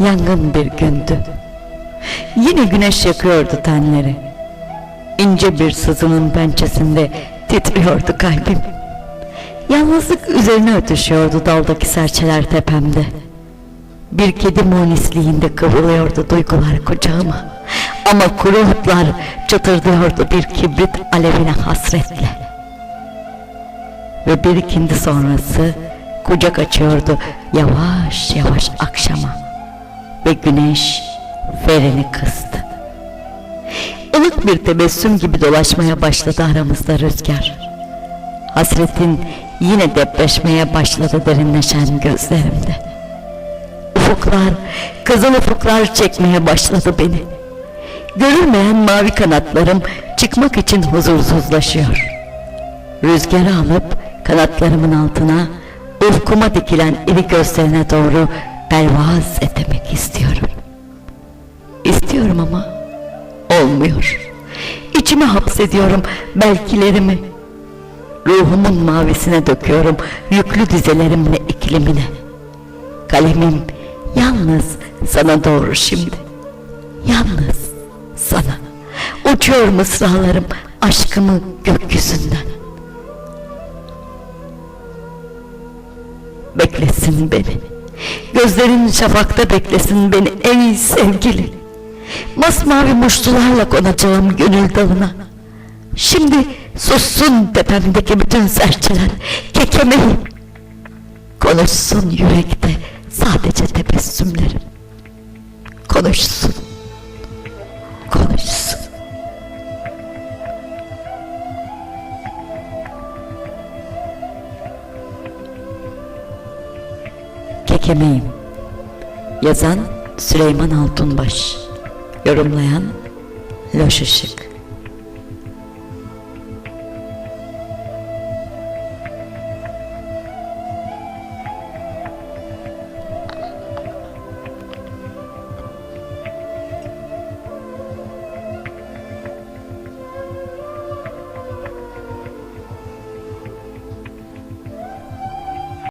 Yangın bir gündü. Yine güneş yakıyordu tenleri. İnce bir sızının pençesinde titriyordu kalbim. Yalnızlık üzerine ötüşüyordu daldaki serçeler tepemde. Bir kedi munisliğinde kıvrılıyordu duygular kucağıma. Ama kuru otlar çatırdıyordu bir kibrit alevine hasretle. Ve bir ikindi sonrası kucak açıyordu yavaş yavaş akşama. Güneş freni kıstı. Ilık bir tebessüm gibi dolaşmaya başladı aramızda rüzgar. Hasretin yine depreşmeye başladı derinleşen gözlerimde. Ufuklar, kızıl ufuklar çekmeye başladı beni. Görülmeyen mavi kanatlarım çıkmak için huzursuzlaşıyor. Rüzgarı alıp kanatlarımın altına, ufkuma dikilen iri gözlerine doğru pervaz istiyorum. İstiyorum ama olmuyor. İçime hapsediyorum belkilerimi. Ruhumun mavisine döküyorum yüklü dizelerimle iklimine. Kalemim yalnız sana doğru şimdi. Yalnız sana. Uçuyor mısralarım aşkımı gökyüzünden. Beklesin beni. Gözlerin şafakta beklesin beni ey sevgili. Masmavi muştularla konacağım gönül dalına. Şimdi sussun tepemdeki bütün serçeler, kekemeyin. Konuşsun yürekte sadece tebessümlerim. Konuşsun, konuşsun. Kekemeğim. Yazan Süleyman Altunbaş. Yorumlayan Loş Işık.